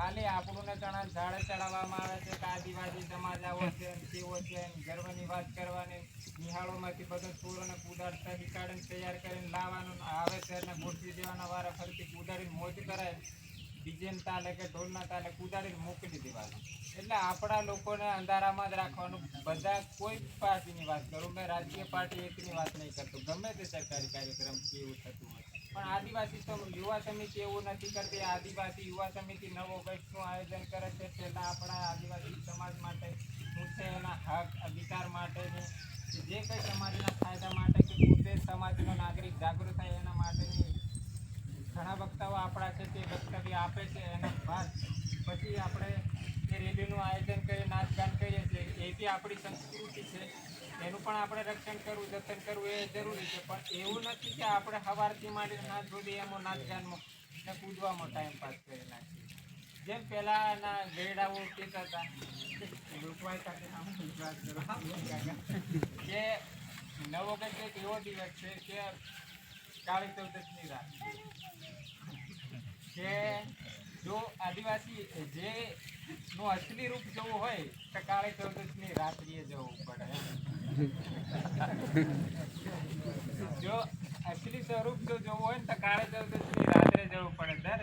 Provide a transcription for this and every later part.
ખાલી આપણું ને ચણા ઝાડે ચડાવવામાં આવે છે કે આદિવાસી સમાજ આવો છે તેવો છે ગર્વની વાત કરવાની, નિહાળોમાંથી બધો ચોરોને કુદાડતા નીકાળીને તૈયાર કરીને લાવવાનું, આવે છે અને ગોઠવી દેવાના વારા ફરીથી કુદાડીને મોજ કરાય ડીજેના તાલે કે ઢોલના તાલે કુદાડીને મોકલી દેવાનું. એટલે આપણા લોકોને અંધારામાં જ રાખવાનું, બધા કોઈ પાર્ટીની વાત કરું, મેં રાજકીય પાર્ટી એકની વાત નહીં કરતો, ગમે તે સરકારી કાર્યક્રમ કેવું થતું હોય. પણ આદિવાસી યુવા સમિતિ એવું નથી કરતી. આદિવાસી યુવા સમિતિ નવો કંઈકનું આયોજન કરે છે. પહેલાં આપણા આદિવાસી સમાજ માટે મુખ્ય એના હક, અધિકાર માટેની કે જે કંઈ સમાજના ફાયદા માટે કે પોતે સમાજનો નાગરિક જાગૃત થાય એના માટેની ઘણા વક્તાઓ આપણા છે તે વક્તવ્ય આપે છે. એના બાદ પછી આપણે બી આપણી સંસ્કૃતિ છે, એનું પણ આપણે રક્ષણ કરવું, જતન કરવું એ જરૂરી છે. પણ એવું નથી કે આપણે સવારથી માંડીને નાચ સુધી એમાં નાચગાનમાં ને કૂદવામાં ટાઈમ પાસ કરી નાખીએ. જેમ પહેલાંના ગયડાઓ કહેતા હતા જ કે નવો કંઈક એક એવો દિવસ છે કે કાળી ચૌદશની રાત. કે જો આદિવાસી જે નું અસલી રૂપ જોવું હોય તો કાળી ચૌદશની રાત્રિએ જવું પડે. જો અસલી સ્વરૂપ જો જોવું હોય તો કાળી ચૌદશની રાત્રે જવું પડે.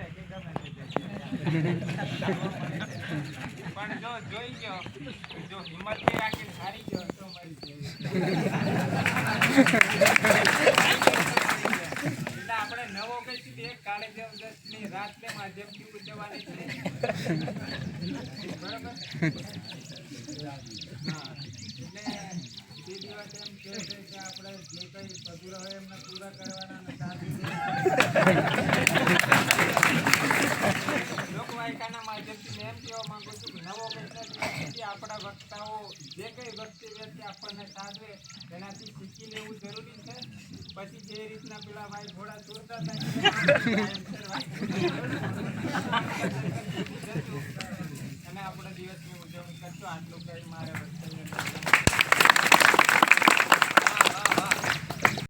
પણ જો જોઈ ગયો જો હિંમત રાખીને હારી ગયો તો મરી ગયો એટલે આપણે નવો કઈ સુધી એક કાળી ચૌદશની રાત્રે માધ્યમથી ઉજવવાની છે બરાબર હા એટલે તે દિવસે એમ કહે છે કે આપણે જે કંઈ અધૂરા હોય એમને પૂરા કરવાના અને સાધુ લોકવાયકાના માધ્યમથી મેં એમ કહેવા માંગુ છું કે નવો કંઈક આપણા વક્તાઓ જે કંઈ વસ્તી વ્યક્તિ આપણને સાધવે, તેનાથી શીખી લેવું જરૂરી છે પછી જે રીતના પેલા ભાઈ ઘોડા ચોરતા હતા અને આપણે દિવસની ઉજવણી કરશો આટલું કંઈ મારે.